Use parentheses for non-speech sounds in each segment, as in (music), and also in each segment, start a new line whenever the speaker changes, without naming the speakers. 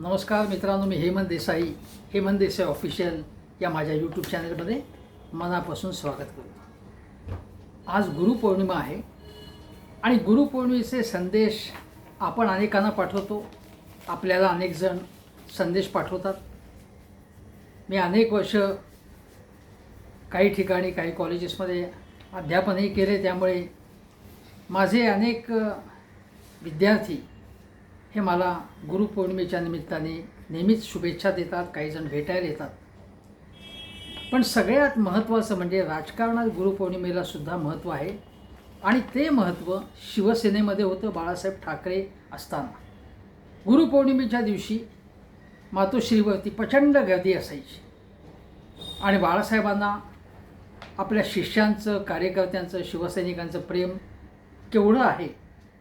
नमस्कार मित्रांनो मी हेमंत देसाई हेमंत देसाई ऑफिशियल या माझ्या यूट्यूब चॅनलमध्ये मनापासून स्वागत करतो. आज गुरुपौर्णिमा आहे आणि गुरुपौर्णिमेचे संदेश आपण अनेकांना पाठवतो. आपल्याला अनेक जण संदेश पाठवतात. मी अनेक वर्ष काही ठिकाणी काही कॉलेजेसमध्ये अध्यापनही केले त्यामुळे माझे अनेक विद्यार्थी हे मला गुरुपौर्णिमेच्या निमित्ताने नेहमीच शुभेच्छा देतात काही जण भेटायला येतात. पण सगळ्यात महत्त्वाचं म्हणजे राजकारणात गुरुपौर्णिमेला सुद्धा महत्त्व आहे. आणि ते महत्त्व शिवसेनेमध्ये होतं बाळासाहेब ठाकरे असताना. गुरुपौर्णिमेच्या दिवशी मातोश्रीवरती प्रचंड गर्दी असायची. आणि बाळासाहेबांना आपल्या शिष्यांचं कार्यकर्त्यांचं शिवसैनिकांचं प्रेम केवढं आहे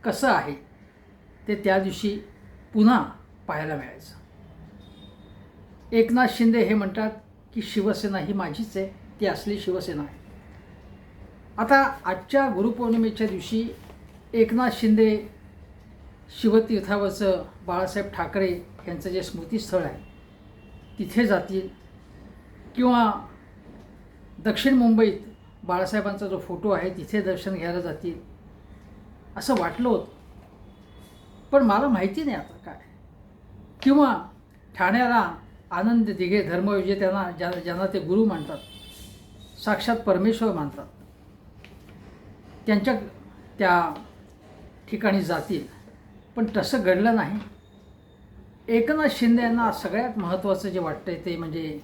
कसं आहे ते त्या दिवशी पुन्हा पाहायला मिळायचं. एकनाथ शिंदे हे म्हणतात की शिवसेना ही माझीच आहे ती असली शिवसेना आहे. आता आजच्या गुरुपौर्णिमेच्या दिवशी एकनाथ शिंदे शिवतीर्थावरचं बाळासाहेब ठाकरे यांचं जे स्मृतीस्थळ आहे तिथे जातील किंवा दक्षिण मुंबईत बाळासाहेबांचा जो फोटो आहे तिथे दर्शन घ्यायला जातील असं वाटलं होतं. पण मला माहिती नाही आता काय. किंवा ठाण्याला आनंद दिघे धर्मविजेत्यांना ज्या ज्यांना ते गुरु मानतात साक्षात परमेश्वर मानतात. त्यांच्या त्या ठिकाणी जातील. पण तसं घडलं नाही. एकनाथ शिंदे यांना सगळ्यात महत्त्वाचं जे वाटतं आहे ते म्हणजे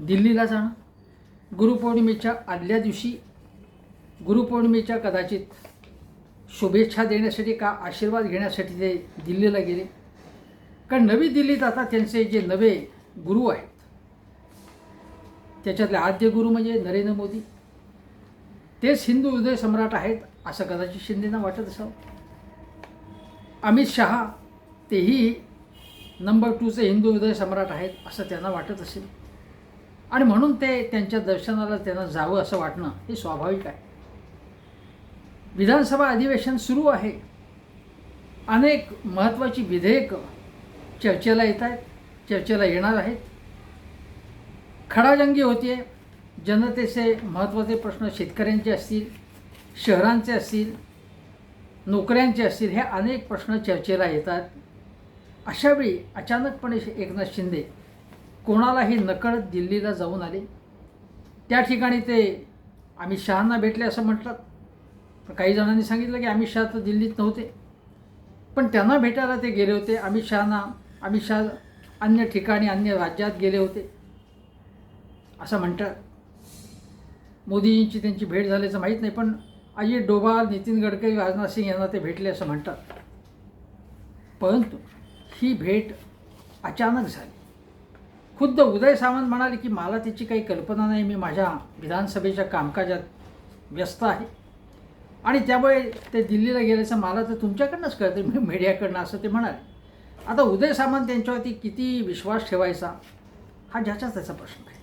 दिल्लीला जाणं. गुरुपौर्णिमेच्या आदल्या दिवशी गुरुपौर्णिमेच्या कदाचित शुभेच्छा देण्यासाठी का आशीर्वाद घेण्यासाठी ते दिल्लीला गेले? कारण नवी दिल्लीत आता त्यांचे जे नवे गुरु आहेत त्याच्यातले आद्य गुरु म्हणजे नरेंद्र मोदी. तेच हिंदू हृदय सम्राट आहेत असं कदाचित शिंदेना वाटत असावं. अमित शहा तेही नंबर टूचे हिंदू हृदय सम्राट आहेत असं त्यांना वाटत असेल. आणि म्हणून ते त्यांच्या दर्शनाला त्यांना जावं असं वाटणं हे स्वाभाविक आहे. विधानसभा अधिवेशन सुरू आहे. अनेक महत्त्वाची विधेयकं चर्चेला येत आहेत चर्चेला येणार आहेत. खडाजंगी होते जनतेचे महत्त्वाचे प्रश्न शेतकऱ्यांचे असतील शहरांचे असतील नोकऱ्यांचे असतील हे अनेक प्रश्न चर्चेला येतात. अशावेळी अचानकपणे एकनाथ शिंदे कोणालाही नकळत दिल्लीला जाऊन आले. त्या ठिकाणी ते आम्ही शहांना भेटले असं म्हटलं. पण काही जणांनी सांगितलं की अमित शहा तर दिल्लीत नव्हते. पण त्यांना भेटायला ते गेले होते. अमित शहाना अमित शहा अन्य ठिकाणी अन्य राज्यात गेले होते. असं म्हणतात. मोदींची त्यांची भेट झाल्याचं माहीत नाही पण अजित डोभाल नितीन गडकरी राजनाथ सिंग यांना ते भेटले असं म्हणतात. परंतु ही भेट अचानक झाली. खुद्द उदय सावंत म्हणाले की मला त्याची काही कल्पना नाही. मी माझ्या विधानसभेच्या कामकाजात व्यस्त आहे. आणि त्यामुळे ते दिल्लीला गेल्याचं मला तर तुमच्याकडनंच कळतं मी मीडियाकडनं असं ते म्हणाले. आता उदय सामंत यांच्यावरती किती विश्वास ठेवायचा हा ज्याचा त्याचा प्रश्न आहे.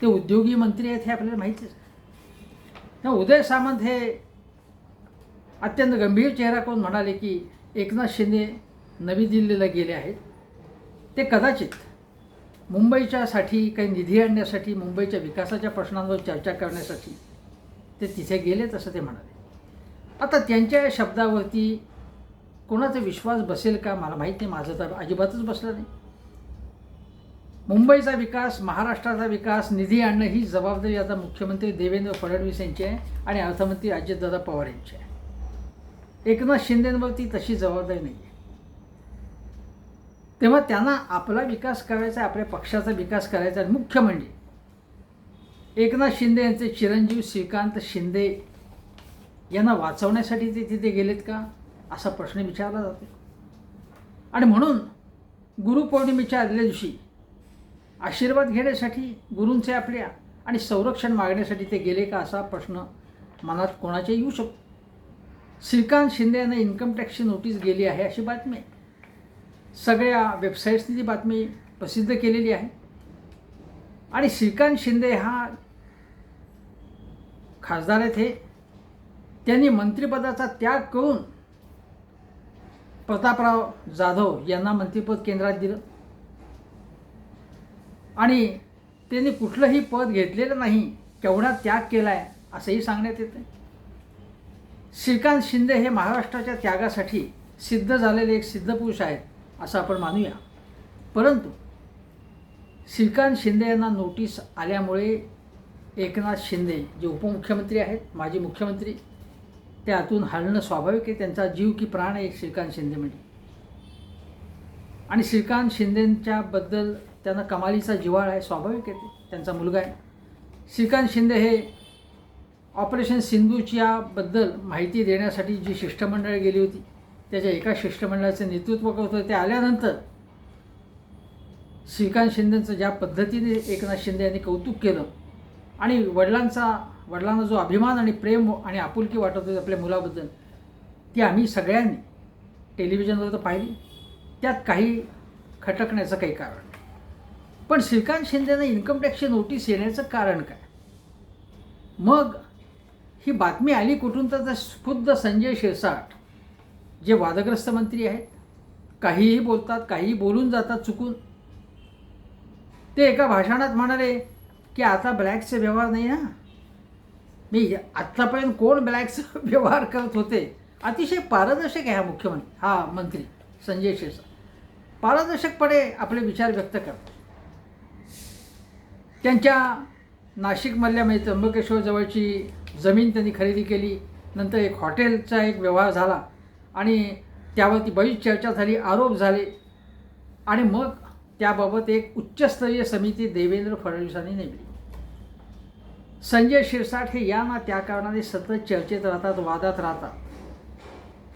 ते उद्योगी मंत्री आहेत हे आपल्याला माहितीच आहे. उदय सामंत हे अत्यंत गंभीर चेहरा करून म्हणाले की एकनाथ शिंदे नवी दिल्लीला गेले आहेत. ते कदाचित मुंबईच्यासाठी काही निधी आणण्यासाठी मुंबईच्या विकासाच्या प्रश्नांवर चर्चा करण्यासाठी ते तिथे गेलेत असं ते म्हणाले. आता त्यांच्या या शब्दावरती कोणाचा विश्वास बसेल का मला माहीत नाही. माझं तर अजिबातच बसलं नाही. मुंबईचा विकास महाराष्ट्राचा विकास निधी आणणं ही जबाबदारी आता मुख्यमंत्री देवेंद्र फडणवीस यांची आहे आणि अर्थमंत्री अजितदादा पवार यांची आहे. एकनाथ शिंदेंवरती तशी जबाबदारी नाही आहे तेव्हा त्यांना आपला विकास करायचा आपल्या पक्षाचा विकास करायचा मुख्य म्हणजे एकनाथ शिंदे यांचे चिरंजीव श्रीकांत शिंदे यांना वाचवण्यासाठी ते तिथे गेलेत का? असा प्रश्न विचारला जातो. आणि म्हणून गुरुपौर्णिमेच्या आदल्या दिवशी आशीर्वाद घेण्यासाठी गुरूंचे आपल्या आणि संरक्षण मागण्यासाठी ते गेले का असा प्रश्न मनात कोणाच्या येऊ शकतो. श्रीकांत शिंदे यांना इन्कम टॅक्सची नोटीस गेली आहे अशी बातमी आहे. सगळ्या वेबसाईट्सनी ती बातमी प्रसिद्ध केलेली आहे. आणि श्रीकांत शिंदे हा खासदार आहेत हे त्यांनी मंत्रिपदाचा त्याग करून प्रतापराव जाधव यांना मंत्रिपद केंद्रात दिलं. आणि त्यांनी कुठलंही पद घेतलेलं नाही केवढा त्याग केला आहे असंही सांगण्यात येतं श्रीकांत शिंदे हे महाराष्ट्राच्या त्यागासाठी सिद्ध झालेले एक सिद्धपुरुष आहेत असं आपण मानूया. परंतु श्रीकांत शिंदे यांना नोटीस आल्यामुळे एकनाथ शिंदे जे उपमुख्यमंत्री आहेत माजी मुख्यमंत्री त्यातून हलणं स्वाभाविक आहे. त्यांचा जीव की प्राण आहे श्रीकांत शिंदे म्हणजे. आणि श्रीकांत शिंदेंच्याबद्दल त्यांना कमालीचा जिव्हाळ आहे स्वाभाविक आहे ते. त्यांचा मुलगा आहे. श्रीकांत शिंदे हे ऑपरेशन सिंधूच्याबद्दल माहिती देण्यासाठी जी शिष्टमंडळ गेली होती त्याच्या एका शिष्टमंडळाचं नेतृत्व करत होते. ते आल्यानंतर श्रीकांत शिंदेंचं ज्या पद्धतीने एकनाथ शिंदे यांनी कौतुक केलं आणि वडिलांचा वडिलांना जो अभिमान आणि प्रेम आणि आपुलकी वाटत होती आपल्या मुलाबद्दल ती आम्ही सगळ्यांनी टेलिव्हिजनवर तर पाहिली. त्यात काही खटकण्याचं काही कारण. नाही पण श्रीकांत शिंदेनं इन्कम टॅक्सची नोटीस येण्याचं कारण काय? मग ही बातमी आली कुठून तर खुद्द संजय शिरसाट जे वादग्रस्त मंत्री आहेत. काहीही बोलतात काहीही बोलून जातात चुकून. ते एका भाषणात म्हणाले की आता ब्लॅकचे व्यवहार नाही ना. मी आत्तापर्यंत कोण ब्लॅकचं (laughs) व्यवहार करत होते? अतिशय पारदर्शक आहे हा मुख्यमंत्री हा मंत्री संजय शिरसाट पारदर्शकपणे आपले विचार व्यक्त करतात त्यांच्या नाशिकमधल्या म्हणजे त्र्यंबकेश्वरजवळची जमीन त्यांनी खरेदी केली नंतर एक हॉटेलचा एक व्यवहार झाला आणि त्यावरती बरीच चर्चा झाली आरोप झाले. आणि मग त्याबाबत एक उच्चस्तरीय समिती देवेंद्र फडणवीसांनी नेमली. संजय शिरसाट हे या ना त्या कारणाने सतत चर्चेत राहतात वादात राहतात.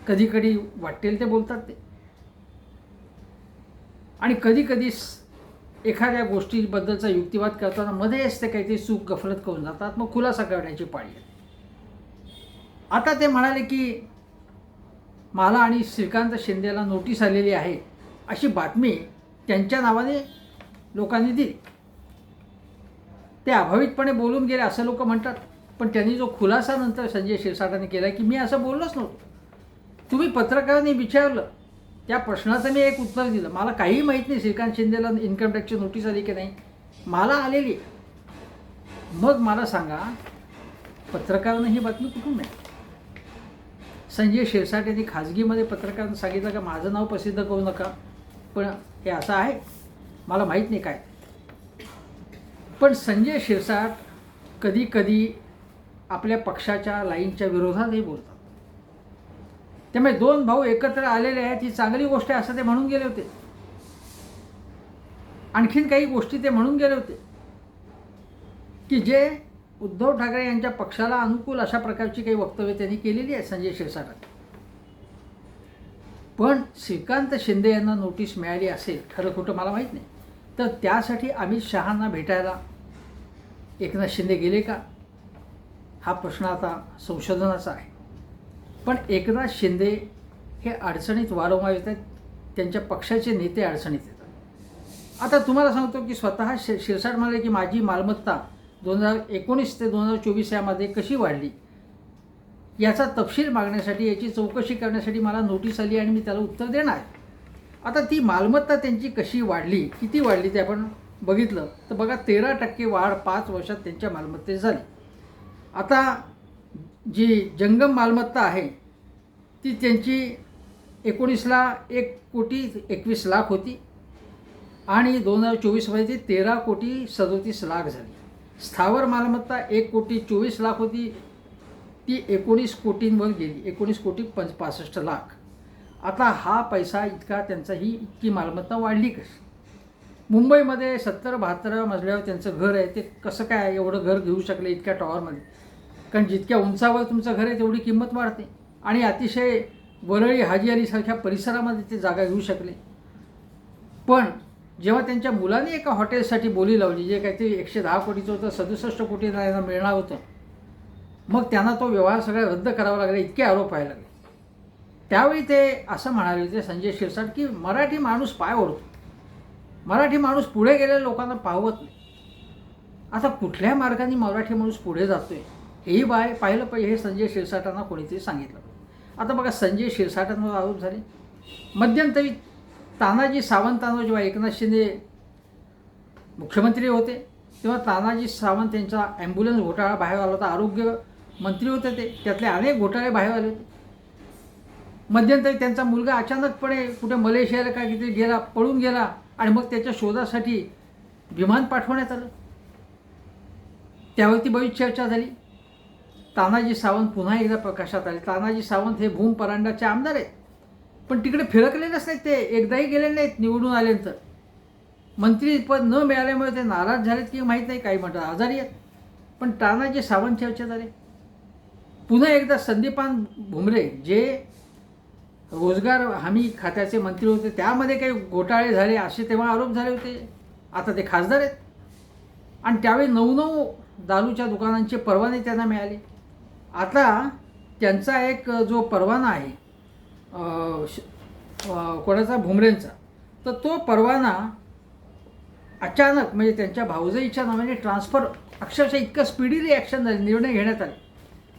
कधीकधी वाटेल ते बोलतात ते. आणि कधीकधी एखाद्या गोष्टीबद्दलचा युक्तिवाद करताना मध्येच ते काहीतरी चूक गफलत करून जातात मग खुलासा करण्याची पाळी आहे आता ते म्हणाले की मला आणि श्रीकांत शिंदेला नोटीस आलेली आहे अशी बातमी त्यांच्या नावाने लोकांनी दिली. ते अभावितपणे बोलून गेले असं लोक म्हणतात. पण त्यांनी जो खुलासा नंतर संजय शिरसाटाने केला की मी असं बोललोच नव्हतो. तुम्ही पत्रकारांनी विचारलं. त्या प्रश्नाचं मी एक उत्तर दिलं. मला काहीही माहीत नाही श्रीकांत शिंदेला इन्कम टॅक्सची नोटीस आली की नाही. मला आलेली मग मला सांगा पत्रकारांना ही बातमी कुठून नाही संजय शिरसाट यांनी खाजगीमध्ये पत्रकारांना सांगितलं का माझं नाव प्रसिद्ध करू नका. पण हे असं आहे. मला माहीत नाही काय. पण संजय शिरसाट कधी कधी आपल्या पक्षाच्या लाईनच्या विरोधातही बोलतात. त्यामुळे दोन भाऊ एकत्र आलेले आहेत ही चांगली गोष्ट आहे असं ते म्हणून गेले होते. आणखीन काही गोष्टी ते म्हणून गेले होते. की जे उद्धव ठाकरे यांच्या पक्षाला अनुकूल अशा प्रकारची काही वक्तव्य त्यांनी केलेली आहे संजय शिरसाटांनी पण श्रीकांत शिंदे यांना नोटीस मिळाली असेल खरं खोटं मला माहीत नाही. तर त्यासाठी अमित शहांना भेटायला एकनाथ शिंदे गेले का? हा प्रश्न आता संशोधनाचा आहे. पण एकनाथ शिंदे हे अडचणीत वारंवार येत आहेत. त्यांच्या पक्षाचे नेते अडचणीत येतात. आता तुम्हाला सांगतो की स्वतः शि शिरसाट म्हणाले की माझी मालमत्ता दोन हजार एकोणीस ते दोन हजार चोवीस यामध्ये कशी वाढली? याचा तपशील मागण्यासाठी याची चौकशी करण्यासाठी मला नोटीस आली आणि मी त्याला उत्तर देणार आता ती मालमत्ता त्यांची कशी वाढली किती वाढली ते आपण बघितलं. तर बघा तेरा टक्के वाढ पाच वर्षात त्यांच्या मालमत्तेत झाली. आता जी जंगम मालमत्ता आहे ती त्यांची एकोणीसला एक कोटी एकवीस लाख होती आणि दोन हजार चोवीसमध्ये ती तेरा कोटी सदोतीस लाख झाली. स्थावर मालमत्ता एक कोटी चोवीस लाख होती ती एकोणीस कोटींवर गेली एकोणीस कोटी पंच पासष्ट लाख. आता हा पैसा इतका त्यांचा ही इतकी मालमत्ता वाढली कशी? मुंबईमध्ये सत्तर बहात्तर मजल्यावर त्यांचं घर आहे ते कसं काय एवढं घर घेऊ शकले इतक्या टॉवरमध्ये? कारण जितक्या उंचावर तुमचं घर आहे तेवढी किंमत वाढते. आणि अतिशय वरळी हाजी अलीसारख्या परिसरामध्ये ते जागा घेऊ शकले. पण जेव्हा त्यांच्या मुलाने एका हॉटेलसाठी बोली लावली जे काहीतरी एकशे दहा कोटीचं होतं सदुसष्ट कोटी त्यांना मिळणार होतं मग त्यांना तो व्यवहार सगळा रद्द करावा लागला इतके आरोप व्हायला लागले. त्यावेळी ते असं म्हणाले होते संजय शिरसाट की मराठी माणूस पाय ओढतो. मराठी माणूस पुढे गेलेल्या लोकांना पाहवत नाही. आता कुठल्या मार्गाने मराठी माणूस पुढे जातोय हेही बाय पाहिलं पाहिजे हे संजय शिरसाटांना कोणीतरी सांगितलं. आता बघा संजय शिरसाटांवर आरोप झाले. मध्यंतरी तानाजी सावंतांवर जेव्हा एकनाथ शिंदे मुख्यमंत्री होते तेव्हा तानाजी सावंत यांचा ॲम्ब्युलन्स घोटाळा बाहेर आला होता. आरोग्य मंत्री होते ते. त्यातले अनेक घोटाळे बाहेर आले होते. मध्यंतरी त्यांचा मुलगा अचानकपणे कुठे मलेशियाला काय किती गेला पळून गेला आणि मग त्याच्या शोधासाठी विमान पाठवण्यात आलं. त्यावरती बरीच चर्चा झाली. तानाजी सावंत पुन्हा एकदा प्रकाशात आले. तानाजी सावंत हे भूम परांडाचे आमदार आहेत. पण तिकडे फिरकलेलेच नाहीत ते. एकदाही गेले नाहीत निवडून आल्यानंतर. मंत्रीपद न मिळाल्यामुळे ते नाराज झालेत की माहीत नाही काही म्हणतात. आजारी आहेत. पण तानाजी सावंत चर्चेत आले. पुन्हा एकदा संदीपान भुमरे जे रोजगार हमी खात्याचे मंत्री होते. त्यामध्ये काही घोटाळे झाले असे तेव्हा आरोप झाले होते. आता ते खासदार आहेत. आणि त्यावेळी नऊ नऊ दारूच्या दुकानांचे परवाने त्यांना मिळाले. आता त्यांचा एक जो परवाना आहे कोणाचा? भुमरेंचा. तर तो परवाना अचानक म्हणजे त्यांच्या भाऊजाईच्या नावाने ट्रान्सफर अक्षरशः इतकं स्पीडी रिॲक्शन झाले निर्णय घेण्यात आले.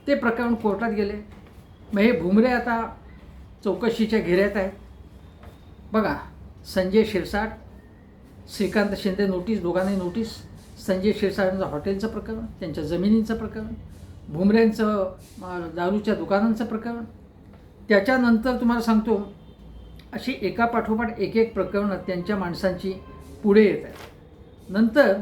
ते प्रकरण कोर्टात गेले. मग हे भुमरे आता चौकशीच्या घेऱ्यात आहेत. बघा संजय शिरसाट श्रीकांत शिंदे नोटीस दोघांनाही नोटीस. संजय शिरसाटांचं हॉटेलचं प्रकरण त्यांच्या जमिनींचं प्रकरण भुमऱ्यांचं दारूच्या दुकानांचं प्रकरण. त्याच्यानंतर तुम्हाला सांगतो अशी एका पाठोपाठ एक एक प्रकरणं त्यांच्या माणसांची पुढे येत आहेत. नंतर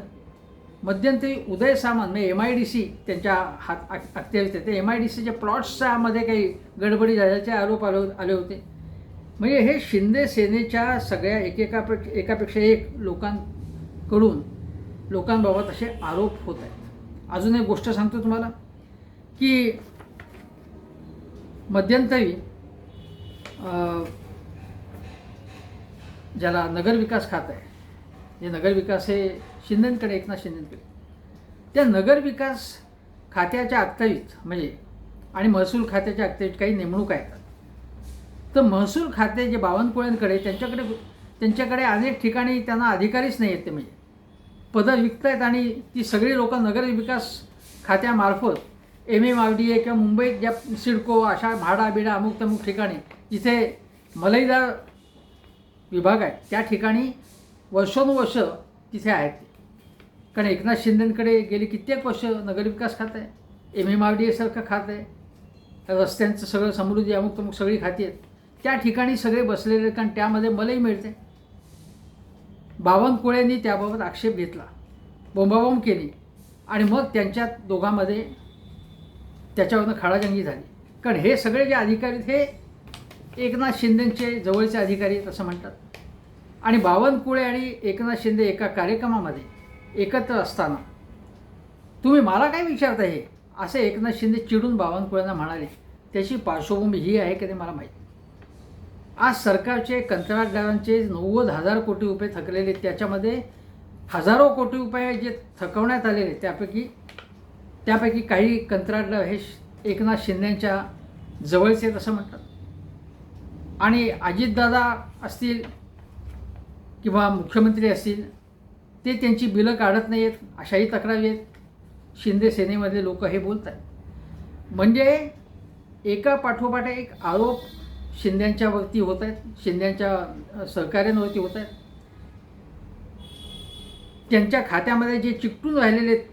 मध्यंतरी उदय सामंत म्हणजे एम आय डी सी त्यांच्या हात अखत्यारीत येते. ते एम आय डी सीच्या प्लॉट्सच्यामध्ये काही गडबडी झाल्याचे आरोप आले आले होते. म्हणजे हे शिंदे सेनेच्या सगळ्या एकेकापेक्षा एकापेक्षा एक लोकांकडून लोकांबाबत असे आरोप होत आहेत. अजून एक गोष्ट सांगतो तुम्हाला की मध्यंतरी ज्याला नगरविकास खात आहे हे नगरविकास हे शिंदेंकडे एकनाथ शिंदेंकडे. त्या नगरविकास खात्याच्या अखत्यारीत म्हणजे आणि महसूल खात्याच्या अखत्यारीत काही नेमणूक आहेत. तर महसूल खाते जे बावनकुळ्यांकडे त्यांच्याकडे त्यांच्याकडे अनेक ठिकाणी त्यांना अधिकारीच नाही आहेत ते म्हणजे. पदं विकत आहेत आणि ती सगळी लोक नगर विकास खात्यामार्फत M M R D A किंवा मुंबईत ज्या सिडको अशा भाडा बिडा अमुक तमुक ठिकाणी जिथे मलईदार विभाग आहे त्या ठिकाणी वर्षोनुवर्ष तिथे आहेत ते. कारण एकनाथ शिंदेंकडे गेली कित्येक वर्ष नगरविकास खातं आहे. एम एम आर डी एसारखं खातं आहे. रस्त्यांचं सगळं समृद्धी अमुक तमुक सगळी खाती आहेत. त्या ठिकाणी सगळे बसलेले आहेत, कारण त्यामध्ये मलाही मिळते. बावनकुळेंनी त्याबाबत आक्षेप घेतला. बोंबाबोंब केली. आणि मग त्यांच्यात दोघांमध्ये त्याच्यावरनं खाडाजंगी झाली. कारण हे सगळे जे अधिकारी आहेत हे एकनाथ शिंदेचे जवळचे अधिकारी आहेत असं म्हणतात. आणि बावनकुळे आणि एकनाथ शिंदे एका कार्यक्रमामध्ये एकत्र असताना. तुम्ही मला काय विचारता हे? असे एकनाथ शिंदे चिडून बावनकुळ्यांना म्हणाले त्याची पार्श्वभूमी ही आहे की ते मला माहीत आज सरकारचे कंत्राटदारांचे नव्वद हजार कोटी रुपये थकलेले त्याच्यामध्ये हजारो कोटी रुपये जे थकवण्यात आलेले त्यापैकी त्यापैकी काही कंत्राटदार हे एकनाथ शिंदेच्या जवळचे आहेत असं म्हणतात. आणि अजितदादा असतील किंवा मुख्यमंत्री असतील ते त्यांची बिलं काढत नाही आहेत अशाही तक्रारी आहेत. शिंदे सेनेमधले लोक हे बोलत आहेत म्हणजे एका पाठोपाठ एक आरोप शिंद्यांच्यावरती होत आहेत शिंद्यांच्या सहकार्यांवरती होत आहेत त्यांच्या खात्यामध्ये जे चिकटून राहिलेले आहेत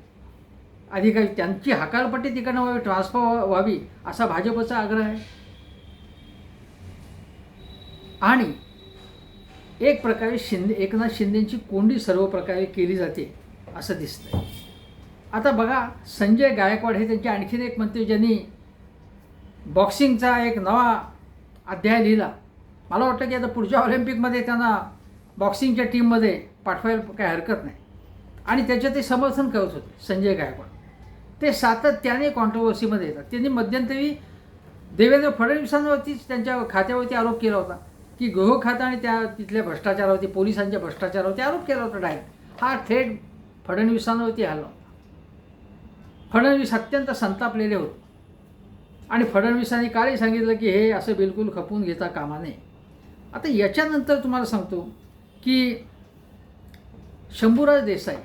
अधिकारी त्यांची हकालपट्टी तिकडनं व्हावी ट्रान्सफर व्हावी असा भाजपचा आग्रह आहे. आणि एक प्रकारे शिंदे एकनाथ शिंदेंची कोंडी सर्व प्रकारे केली जाते असं दिसतंय. आता बघा संजय गायकवाड हे त्यांचे आणखीन एक मंत्री ज्यांनी बॉक्सिंगचा एक नवा अध्याय लिहिला. मला वाटतं की आता पुढच्या ऑलिम्पिकमध्ये त्यांना बॉक्सिंगच्या टीममध्ये पाठवायला काही हरकत नाही. आणि त्याचे ते समर्थन करत होते संजय गायकवाड. ते सातत्याने कॉन्ट्रोवर्सीमध्ये येतात. त्यांनी मध्यंतरी देवेंद्र फडणवीसांवरतीच त्यांच्या खात्यावरती आरोप केला होता. की गहू खाता आणि त्या तिथल्या भ्रष्टाचारावरती पोलिसांच्या भ्रष्टाचारावरती आरोप केला होता डायरेक्ट हा थेट फडणवीसांवरती आला फडणवीस अत्यंत संतापलेले होते. आणि फडणवीसांनी काळी सांगितलं की हे असं बिलकुल खपून घेता कामा नये. आता याच्यानंतर तुम्हाला सांगतो की शंभूराज देसाई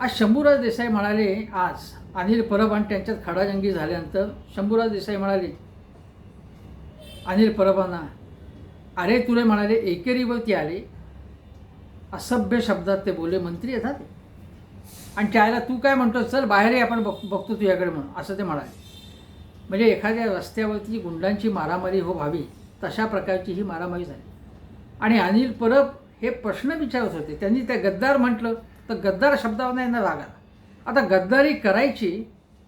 आज शंभूराज देसाई म्हणाले आज अनिल परब आणि त्यांच्यात खडाजंगी झाल्यानंतर शंभूराज देसाई म्हणाले अनिल परबांना अरे तुले म्हणाले एकेरीवरती आले. असभ्य शब्दात ते बोलले मंत्री येतात आणि त्याला तू काय म्हणतो चल बाहेरही आपण बघ बघतो तुझ्याकडे म्हणून असं ते म्हणाले. म्हणजे एखाद्या रस्त्यावरती गुंडांची मारामारी हो व्हावी तशा प्रकारची ही मारामारी झाली. आणि अनिल परब हे प्रश्न विचारत होते. त्यांनी त्या गद्दार म्हटलं तर गद्दार शब्दावर यांना राग आला. आता गद्दारी करायची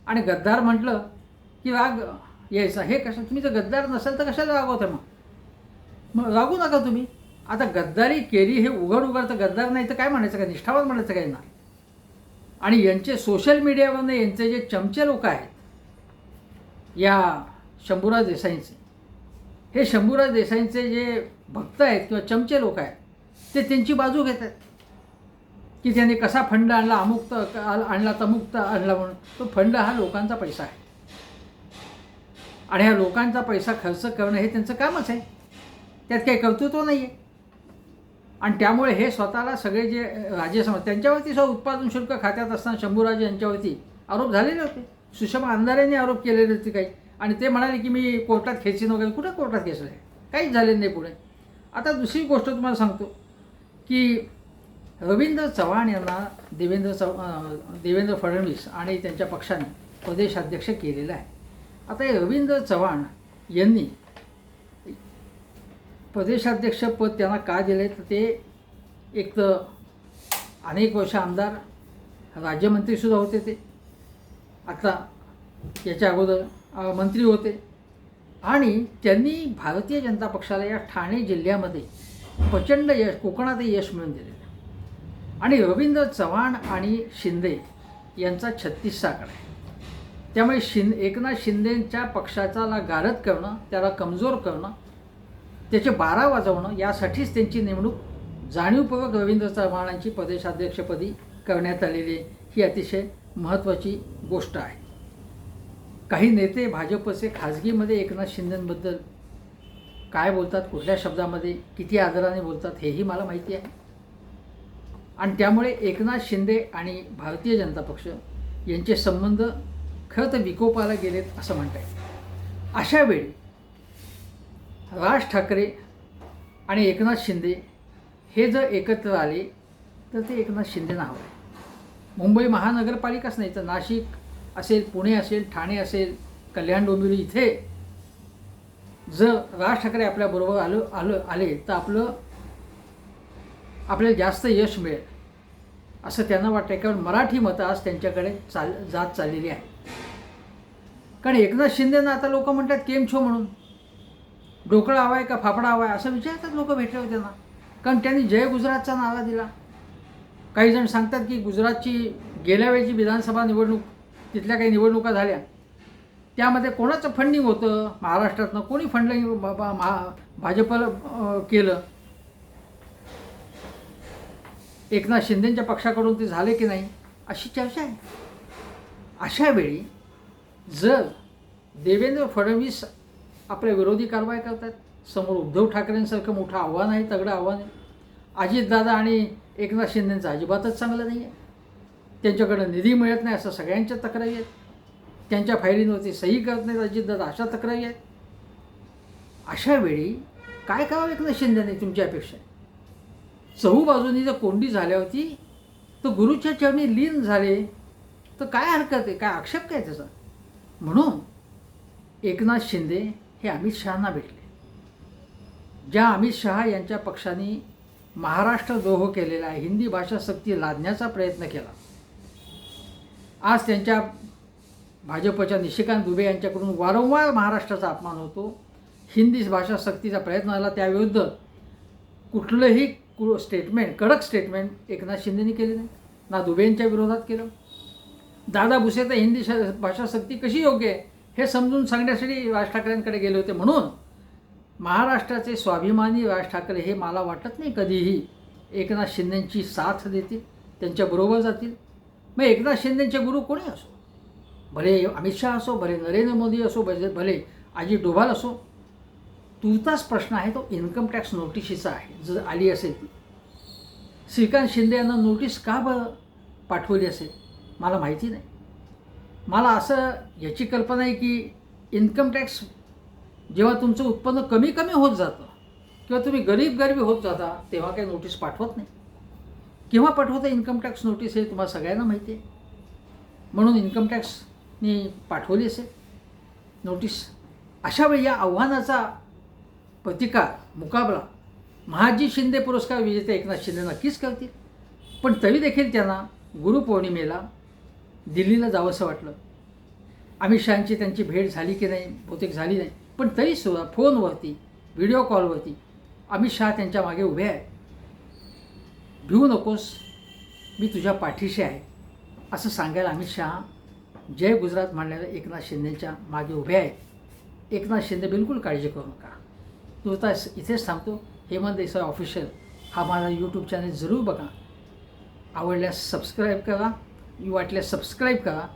आणि गद्दार म्हटलं की राग यायचा. हे कसं तुम्ही जर गद्दार नसेल तर कशाला रागवता मग? मग रागू नका तुम्ही. आता गद्दारी केली हे उघड उघड तर गद्दार नाही तर काय म्हणायचं काय निष्ठावान म्हणायचं काय ना आणि यांचे सोशल मीडियावरनं यांचे जे चमचे लोक आहेत या शंभूराज देसाईंचे हे शंभूराज देसाईंचे जे भक्त आहेत किंवा चमचे लोक आहेत ते त्यांची बाजू घेत आहेत. की त्यांनी कसा फंड आणला अमुक आणला तमुक आणला म्हणून. तो फंड हा लोकांचा पैसा आहे. आणि ह्या लोकांचा पैसा खर्च करणं हे त्यांचं कामच आहे. त्यात काही कर्तृत्व नाही आहे आणि त्यामुळे हे स्वतःला सगळे जे राजे समाज त्यांच्यावरती सुद्धा उत्पादन शुल्क खात्यात असताना शंभूराजे यांच्यावरती आरोप झालेले होते. सुषमा अंधारेने आरोप केलेले होते काही. आणि ते म्हणाले की मी कोर्टात खेचीन वगैरे. कुठं कोर्टात खेचलं आहे काहीच झालेलं नाही पुढे. आता दुसरी गोष्ट तुम्हाला सांगतो की रवींद्र चव्हाण यांना देवेंद्र चव देवेंद्र फडणवीस आणि त्यांच्या पक्षाने प्रदेशाध्यक्ष केलेलं आहे. आता हे रवींद्र चव्हाण यांनी प्रदेशाध्यक्षपद त्यांना का दिले तर ते एक तर अनेक वर्ष आमदार राज्यमंत्रीसुद्धा होते ते. आता याच्या अगोदर मंत्री होते. आणि त्यांनी भारतीय जनता पक्षाला या ठाणे जिल्ह्यामध्ये प्रचंड यश कोकणातही यश मिळून दिलेलं आणि रवींद्र चव्हाण आणि शिंदे यांचा छत्तीसचा आकडा आहे. त्यामुळे शिं एकनाथ शिंदेंच्या पक्षाचाला गारद करणं त्याला कमजोर करणं त्याचे बारा वाजवणं यासाठीच त्यांची नेमणूक जाणीवपूर्वक रवींद्र चव्हाणांची प्रदेशाध्यक्षपदी करण्यात आलेली आहे. ही अतिशय महत्त्वाची गोष्ट आहे काही नेते भाजपचे खाजगीमध्ये एकनाथ शिंदेंबद्दल काय बोलतात कुठल्या शब्दामध्ये किती आदराने बोलतात हेही मला माहिती आहे आणि त्यामुळे एकनाथ शिंदे आणि भारतीय जनता पक्ष यांचे संबंध खरं तर विकोपाला गेलेत असं म्हणता येईल अशा वेळी राज ठाकरे आणि एकनाथ शिंदे हे जर एकत्र आले तर ते एकनाथ शिंदेना हवं आहे मुंबई महानगरपालिकाच नाही तर नाशिक असेल पुणे असेल ठाणे असेल कल्याण डोंबिवली इथे जर राज ठाकरे आपल्याबरोबर आलं आलं आले तर आपलं आपल्याला जास्त यश मिळेल असं त्यांना वाटतं कारण मराठी मतं आज त्यांच्याकडे चाल जात चाललेली आहे. कारण एकनाथ शिंदेना आता लोक म्हणतात केम छो म्हणून. ढोकळा हवा आहे का फाफडा हवा आहे असं विचारतात लोक भेटले त्यांना. ना कारण त्यांनी जय गुजरातचा नारा दिला. काही जण सांगतात की गुजरातची गेल्या वेळची विधानसभा निवडणूक तिथल्या काही निवडणुका झाल्या. त्यामध्ये कोणाचं फंडिंग होतं? महाराष्ट्रातनं कोणी फंडिंग महा भाजपला केलं? एकनाथ शिंदेच्या पक्षाकडून ते झाले की नाही? अशी चर्चा आहे. अशा वेळी जर देवेंद्र फडणवीस आपल्या विरोधी कारवाई करतात समोर उद्धव ठाकरेंसारखं मोठं आव्हान आहे तगडं आव्हान आहे. अजितदादा आणि एकनाथ शिंदेंचं अजिबातच चांगलं नाही आहे त्यांच्याकडं निधी मिळत नाही असं सगळ्यांच्या तक्रारी आहेत. त्यांच्या फायलींवरती सही करत नाहीत अजितदादा अशा तक्रारी आहेत. अशा वेळी काय करावं एकनाथ शिंदेने तुमची अपेक्षा? चहू बाजूनी जर कोंडी झाल्या होती तर गुरुच्या चरणी लीन झाले तर काय हरकत आहे? काय आक्षेप काय त्याचा? म्हणून एकनाथ शिंदे हे अमित शहांना भेटले. ज्या अमित शहा यांच्या पक्षाने महाराष्ट्र द्रोह केलेला आहे हिंदी भाषा सक्ती लादण्याचा प्रयत्न केला. आज त्यांच्या भाजपच्या निशिकांत दुबे यांच्याकडून वारंवार महाराष्ट्राचा अपमान होतो. हिंदी भाषा सक्तीचा प्रयत्न झाला. त्याविरुद्ध कुठलंही कु स्टेटमेंट कडक स्टेटमेंट एकनाथ शिंदेनी केले नाही ना दुबे यांच्या विरोधात केलं. दादा भुसे तर हिंदी श भाषा सक्ती कशी योग्य आहे? हे समजून सांगण्यासाठी राज ठाकरेंकडे गेले होते म्हणून महाराष्ट्राचे स्वाभिमानी राज ठाकरे हे मला वाटत नाही कधीही एकनाथ शिंदेंची साथ देतील त्यांच्याबरोबर जातील. मग एकनाथ शिंदेंचे गुरु कोणी असो? भले अमित शहा असो भले नरेंद्र मोदी असो भले भले अजित डोभाल असो. तुर्तास प्रश्न आहे तो इन्कम टॅक्स नोटिशीचा आहे. जर आली असेल ती. श्रीकांत शिंदे यांना नोटीस का बरं पाठवली असेल? मला माहिती नाही. मला असं याची कल्पना आहे की इन्कम टॅक्स जेव्हा तुमचं उत्पन्न कमी कमी होत जातं किंवा तुम्ही गरीब गरिबी होत जाता तेव्हा काही नोटीस पाठवत नाही. केव्हा पाठवता इन्कम टॅक्स नोटीस हे तुम्हाला सगळ्यांना माहिती आहे. म्हणून इन्कम टॅक्सनी पाठवली असेल. नोटीस अशावेळी या आव्हानाचा प्रतिकार मुकाबला महाजी शिंदे पुरस्कार विजेते एकनाथ शिंदे नक्कीच करतील. पण तरी देखील त्यांना गुरुपौर्णिमेला दिल्लीला जावंसं वाटलं. अमित शहाची त्यांची भेट झाली की नाही बहुतेक झाली नाही. पण तरीसुद्धा फोनवरती व्हिडिओ कॉलवरती अमित शहा त्यांच्या मागे उभे आहे भिवू नकोस मी तुझ्या पाठीशी आहे असं सांगायला अमित शहा जय गुजरात म्हणणाऱ्या एकनाथ शिंदेच्या मागे उभे आहेत. एकनाथ शिंदे बिलकुल काळजी करू नका. तुर्तास इथेच थांबतो. हेमंत देसाई ऑफिशियल हा माझा यूट्यूब चॅनल जरूर बघा. आवडल्यास सबस्क्राईब करा. वाटल्यास सबस्क्राईब करा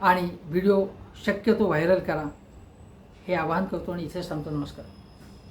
आणि व्हिडिओ शक्यतो व्हायरल करा. हे आवाहन करतो आणि इथेच थांबतो. नमस्कार.